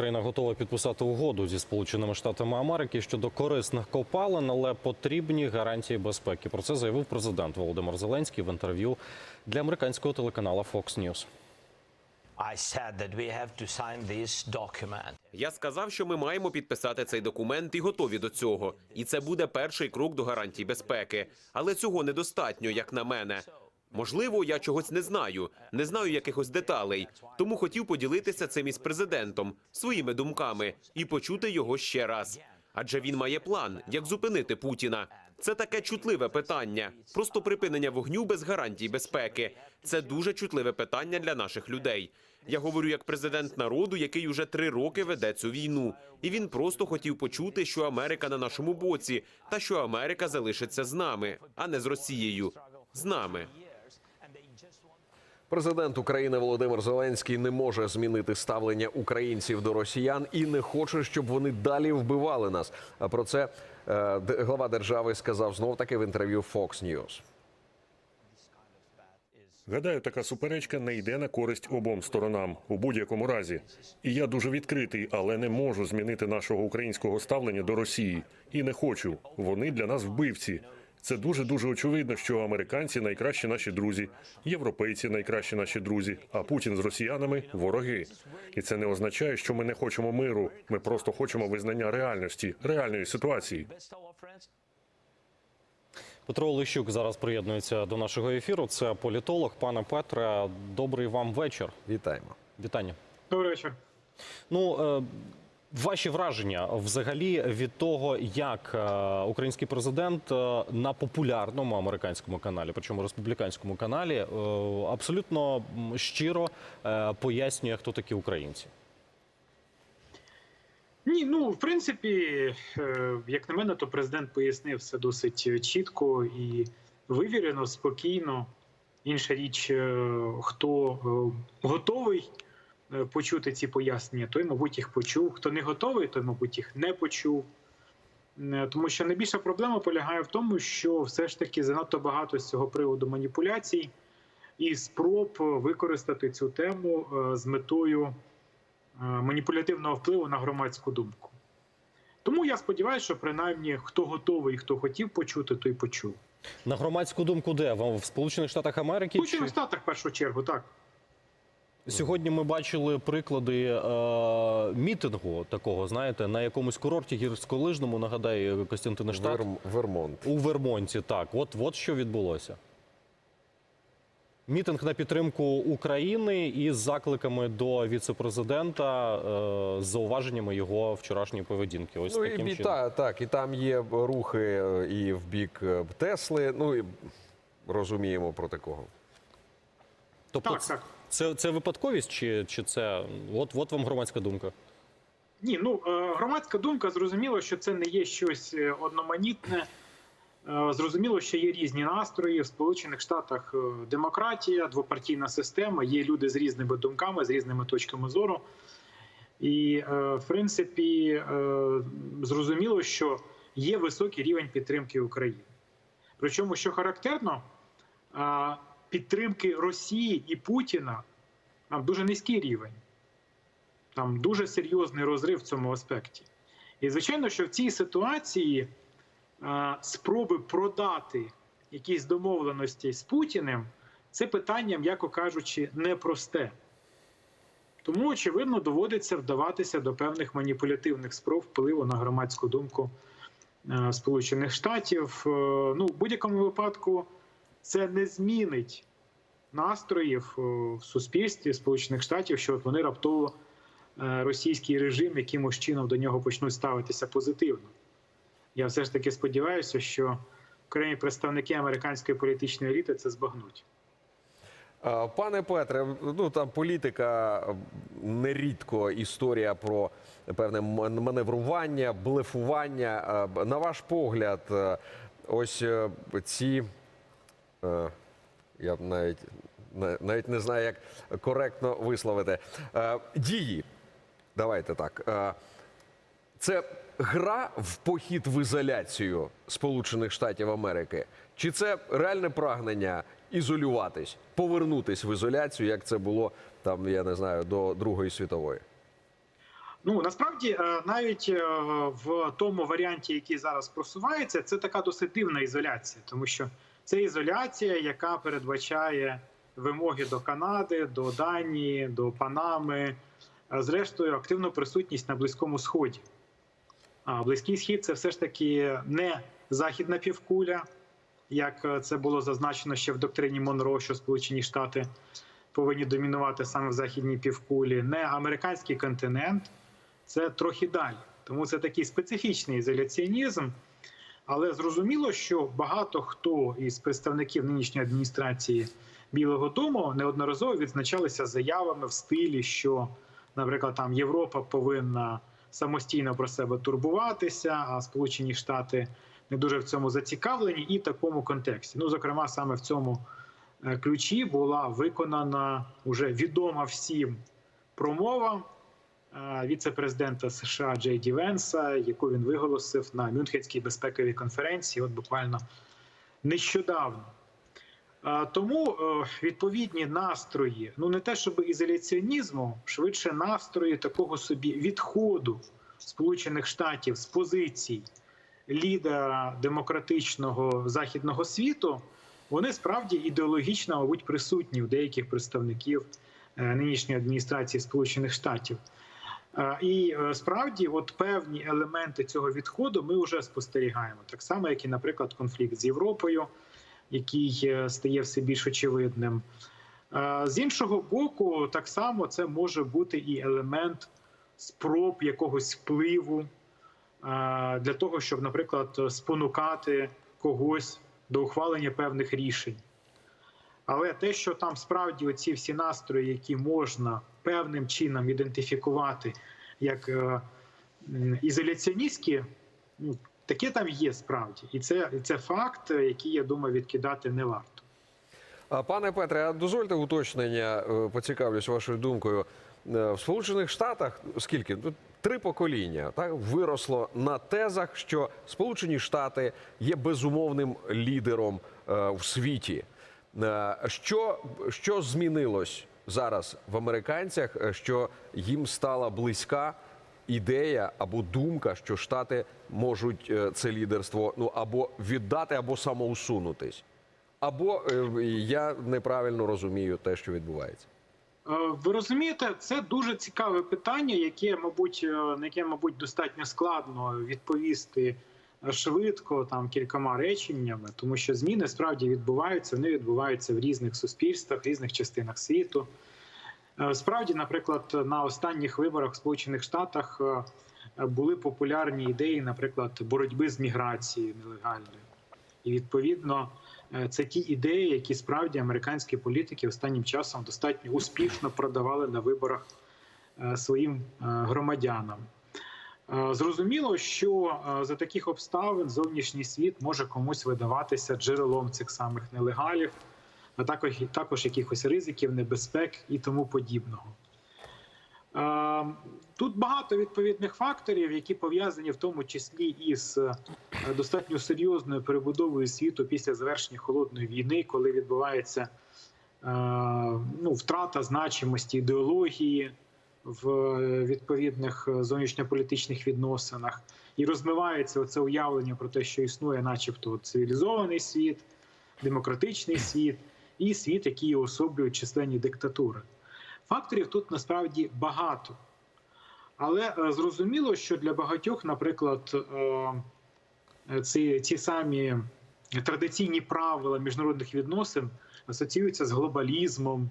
Україна готова підписати угоду зі Сполученими Штатами Америки щодо корисних копалин, але потрібні гарантії безпеки. Про це заявив президент Володимир Зеленський в інтерв'ю для американського телеканалу Fox News. Я сказав, що ми маємо підписати цей документ і готові до цього. І це буде перший крок до гарантій безпеки. Але цього недостатньо, як на мене. Можливо, я чогось не знаю, не знаю якихось деталей. Тому хотів поділитися цим із президентом, своїми думками і почути його ще раз. Адже він має план, як зупинити Путіна. Це таке чутливе питання. Просто припинення вогню без гарантій безпеки. Це дуже чутливе питання для наших людей. Я говорю як президент народу, який уже три роки веде цю війну, і він просто хотів почути, що Америка на нашому боці, та що Америка залишиться з нами, а не з Росією. З нами. Президент України Володимир Зеленський не може змінити ставлення українців до росіян і не хоче, щоб вони далі вбивали нас. А про це е, глава держави сказав знов таки в інтерв'ю Fox News. Гадаю, така суперечка не йде на користь обом сторонам у будь-якому разі. І я дуже відкритий, але не можу змінити нашого українського ставлення до Росії. І не хочу. Вони для нас вбивці. Це дуже дуже очевидно, що американці найкращі наші друзі, європейці найкращі наші друзі, а Путін з росіянами вороги. І це не означає, що ми не хочемо миру. Ми просто хочемо визнання реальності, реальної ситуації. Петро Олещук зараз приєднується до нашого ефіру. Це політолог. Пане Петре, добрий вам вечір. Вітаємо. Вітання. Добрий вечір. Ну, е, ваші враження взагалі від того, як е, український президент е, на популярному американському каналі, причому республіканському каналі, е, абсолютно щиро пояснює, хто такі українці. Ні, ну в принципі, як на мене, то президент пояснив все досить чітко і вивірено, спокійно. Інша річ, хто готовий почути ці пояснення, той, мабуть, їх почув. Хто не готовий, той, мабуть, їх не почув. Е, Тому що найбільша проблема полягає в тому, що все ж таки занадто багато з цього приводу маніпуляцій і спроб використати цю тему е, з метою е, маніпулятивного впливу на громадську думку. Тому я сподіваюся, що принаймні хто готовий, хто хотів почути, той почув. На громадську думку, де в Сполучених Штатах Америки? В Сполучених Штатах в першу чергу, так. Сьогодні ми бачили приклади е, мітингу такого, знаєте, на якомусь курорті гірськолижному, нагадаю, Костянтин Штат. Верм- Вермонт. У Вермонті, так. От, от що відбулося. Мітинг на підтримку України із закликами до віцепрезидента е, з зауваженнями його вчорашньої поведінки. Ось Ну таким чином. та, так, і там є рухи е, і в бік е, Тесли. Ну і розуміємо про такого. Тобто, Так, так. Це, це випадковість, чи, чи це от, от вам громадська думка? Ні, ну е, громадська думка зрозуміло, що це не є щось е, одноманітне. Е, Зрозуміло, що є різні настрої в Сполучених Штатах. Демократія, двопартійна система. Є люди з різними думками, з різними точками зору. І, в принципі, зрозуміло, що є високий рівень підтримки України. Причому, що характерно, підтримки Росії і Путіна там дуже низький рівень. Там дуже серйозний розрив в цьому аспекті. І звичайно, що в цій ситуації е, спроби продати якісь домовленості з Путіним це питання, м'яко кажучи, непросте. Тому, очевидно, доводиться вдаватися до певних маніпулятивних спроб впливу на громадську думку е, Сполучених Штатів. Е, Ну, в будь-якому випадку це не змінить настроїв е, в суспільстві Сполучених Штатів, що от вони раптово е, російський режим якимось чином до нього почнуть ставитися позитивно. Я все ж таки сподіваюся, що окремі представники американської політичної еліти це збагнуть. Пане Петре, ну там політика нерідко історія про певне маневрування, блефування. На ваш погляд, е, ось е, ці е, я б навіть навіть не знаю, як коректно висловити е, дії. Давайте так. Е, Це гра в похід в ізоляцію Сполучених Штатів Америки? Чи це реальне прагнення ізолюватись, повернутись в ізоляцію, як це було там, я не знаю, до Другої світової? Ну насправді е, навіть е, в тому варіанті, який зараз просувається, це така досить дивна ізоляція, тому що це ізоляція, яка передбачає вимоги до Канади, до Данії, до Панами, зрештою активну присутність на Близькому Сході. А Близький Схід це все ж таки не західна півкуля, як е, це було зазначено ще в доктрині Монро, що Сполучені Штати повинні домінувати саме в західній півкулі, не американський континент, це трохи далі. Тому це такий специфічний ізоляціонізм. Але зрозуміло, що багато хто із представників нинішньої адміністрації Білого Дому неодноразово відзначалися заявами в стилі, що, наприклад, там Європа повинна самостійно про себе турбуватися, а Сполучені Штати не дуже в цьому зацікавлені, і в такому контексті. Ну, зокрема, саме в цьому е, ключі була виконана уже відома всім промова віце-президента США Джей Ді Венса, яку він виголосив на Мюнхенській безпековій конференції, от буквально нещодавно. Е, Тому е, відповідні настрої, ну не те, щоб ізоляціонізму, швидше настрої такого собі відходу Сполучених Штатів з позицій лідера демократичного західного світу, вони справді ідеологічно, мабуть, присутні у деяких представників е, нинішньої адміністрації Сполучених Штатів. І е, справді, от певні елементи цього відходу ми вже спостерігаємо, так само, як і, наприклад, конфлікт з Європою, який е, стає все більш очевидним. З іншого боку, так само це може бути і елемент спроб якогось впливу для того, щоб, наприклад, спонукати когось до ухвалення певних рішень. Але те, що там справді оці всі настрої, які можна певним чином ідентифікувати як е, ізоляціоністські, ну, таке там є справді. І це, це факт, е, який, я думаю, відкидати не варто. Пане Петре, а дозвольте уточнення, е, поцікавлюсь вашою думкою. В Сполучених Штатах скільки? Три покоління так виросло на тезах, що Сполучені Штати є безумовним лідером в світі. Що, що змінилось зараз в американцях, е, що їм стала близька ідея або думка, що Штати можуть е, це лідерство ну або віддати, або самоусунутись? Або е, я неправильно розумію те, що відбувається. Ви розумієте, це дуже цікаве питання, яке, мабуть, на яке, мабуть, достатньо складно відповісти швидко, там кількома реченнями, тому що зміни справді відбуваються. Вони відбуваються в різних суспільствах, різних частинах світу. Е, Справді, наприклад, на останніх виборах в Сполучених Штатах е, були популярні ідеї, наприклад, боротьби з міграцією нелегальною. І відповідно е, це ті ідеї, які справді американські політики останнім часом достатньо успішно продавали на виборах своїм громадянам. Е, Зрозуміло, що е, за таких обставин зовнішній світ може комусь видаватися джерелом цих самих нелегалів, а також, також якихось ризиків, небезпек і тому подібного. Е, Тут багато відповідних факторів, які пов'язані в тому числі із достатньо серйозною перебудовою світу після завершення холодної війни, коли відбувається ну, втрата значимості ідеології в е, відповідних е, зовнішньополітичних відносинах, і розмивається це уявлення про те, що існує, начебто, цивілізований світ, демократичний світ і світ, який уособлює численні диктатури. Факторів тут насправді багато. Але е, зрозуміло, що для багатьох, наприклад, ці, ці самі традиційні правила міжнародних відносин асоціюються з глобалізмом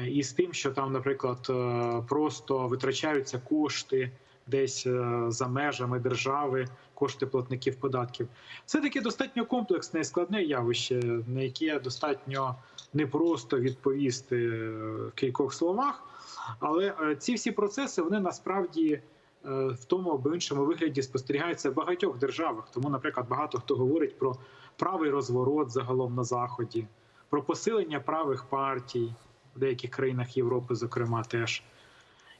і з тим, що там, наприклад, е, просто витрачаються кошти десь е, за межами держави, кошти платників податків. Це таке достатньо комплексне і складне явище, на яке достатньо непросто відповісти е, в кількох словах. Але ці всі процеси вони насправді в тому або іншому вигляді спостерігаються в багатьох державах. Тому, наприклад, багато хто говорить про правий розворот загалом на заході, про посилення правих партій в деяких країнах Європи, зокрема, теж.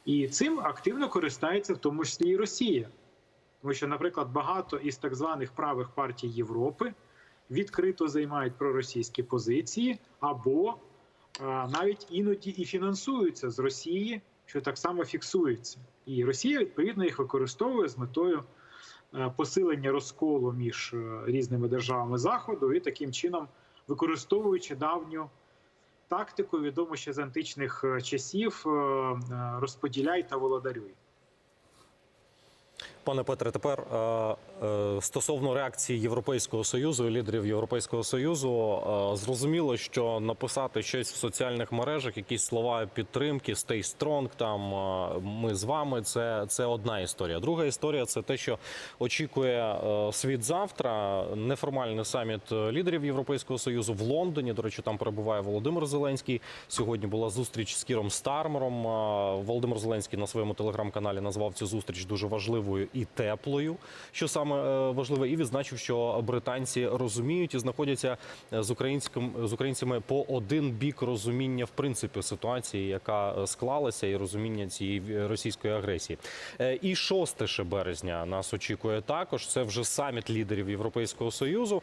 І цим активно користається в тому числі і Росія. Тому що, наприклад, багато із так званих правих партій Європи відкрито займають проросійські позиції або а, навіть іноді і фінансуються з Росії, що так само фіксуються, і Росія відповідно їх використовує з метою е, посилення розколу між е, різними державами заходу і таким чином використовуючи давню тактику, відому ще з античних е, часів, е, е, розподіляй та володарюй. Пане Петре, тепер е, е, стосовно реакції Європейського союзу і лідерів Європейського союзу, е, зрозуміло, що написати щось в соціальних мережах, якісь слова підтримки, stay strong, там ми з вами. Це, це одна історія. Друга історія це те, що очікує світ завтра. Неформальний саміт лідерів Європейського союзу в Лондоні. До речі, там перебуває Володимир Зеленський. Сьогодні була зустріч з Кіром Стармером. Володимир Зеленський на своєму телеграм-каналі назвав цю зустріч дуже важливою і теплою, що саме е, важливе, і відзначив, що британці розуміють і знаходяться е, з українським з українцями по один бік розуміння в принципі ситуації, яка е, склалася, і розуміння цієї російської агресії. І 6 ще березня нас очікує також. Це вже саміт лідерів Європейського союзу,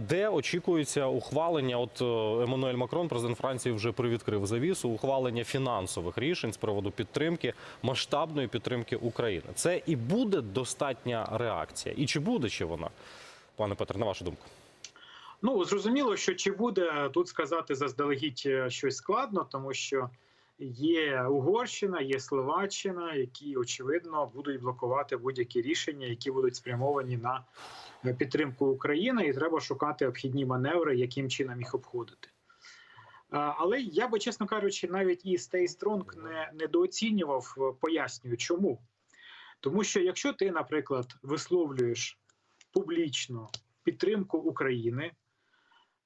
де очікується ухвалення. От Еммануель Макрон, президент Франції, вже привідкрив завісу ухвалення фінансових рішень з приводу підтримки масштабної підтримки України. Це і буде достатня реакція, і чи буде ще вона, пане Петре, на вашу думку? Ну зрозуміло, що чи буде тут сказати заздалегідь е, щось складно, тому що є Угорщина, є Словаччина, які очевидно будуть блокувати будь-які рішення, які будуть спрямовані на е, підтримку України, і треба шукати обхідні маневри, яким чином їх обходити. Е, Але я би, чесно кажучи, навіть і Stay Strong не недооцінював, пояснюю, чому. Тому що якщо ти, наприклад, висловлюєш публічно підтримку України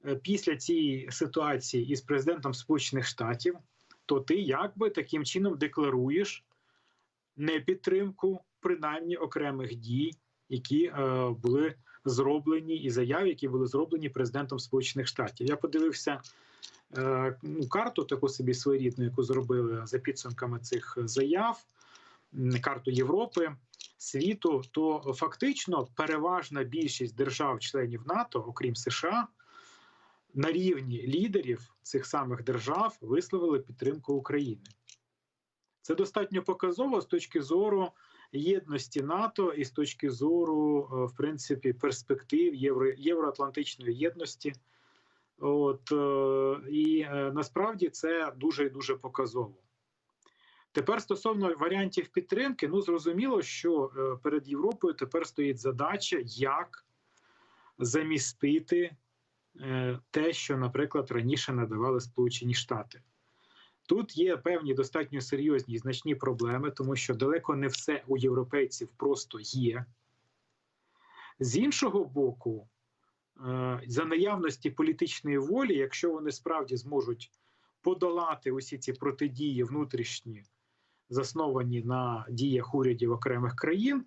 е, після цієї ситуації із президентом Сполучених Штатів, то ти якби таким чином декларуєш непідтримку принаймні окремих дій, які е, були зроблені, і заяв, які були зроблені президентом Сполучених Штатів. Я подивився е, ну, карту, таку собі своєрідну, яку зробили за підсумками цих заяв, карту Європи. Світу, то фактично переважна більшість держав-членів НАТО, окрім США, на рівні лідерів цих самих держав висловили підтримку України. Це достатньо показово з точки зору єдності НАТО і з точки зору, е, в принципі, перспектив євро, євроатлантичної єдності. От, е, і е, насправді це дуже і дуже показово. Тепер стосовно варіантів підтримки, ну зрозуміло, що е, перед Європою тепер стоїть задача, як замістити е, те, що, наприклад, раніше надавали Сполучені Штати. Тут є певні достатньо серйозні і значні проблеми, тому що далеко не все у європейців просто є. З іншого боку, е, за наявності політичної волі, якщо вони справді зможуть подолати усі ці протидії внутрішні, засновані на діях урядів окремих країн,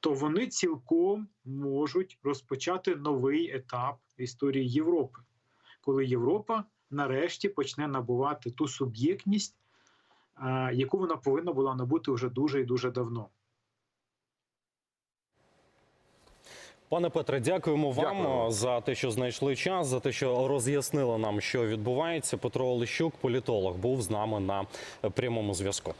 то вони цілком можуть розпочати новий етап історії Європи, коли Європа нарешті почне набувати ту суб'єктність, е, яку вона повинна була набути вже дуже і дуже давно. Пане Петре, дякуємо вам Дякую. за те, що знайшли час, за те, що роз'яснили нам, що відбувається. Петро Олещук, політолог, був з нами на прямому зв'язку.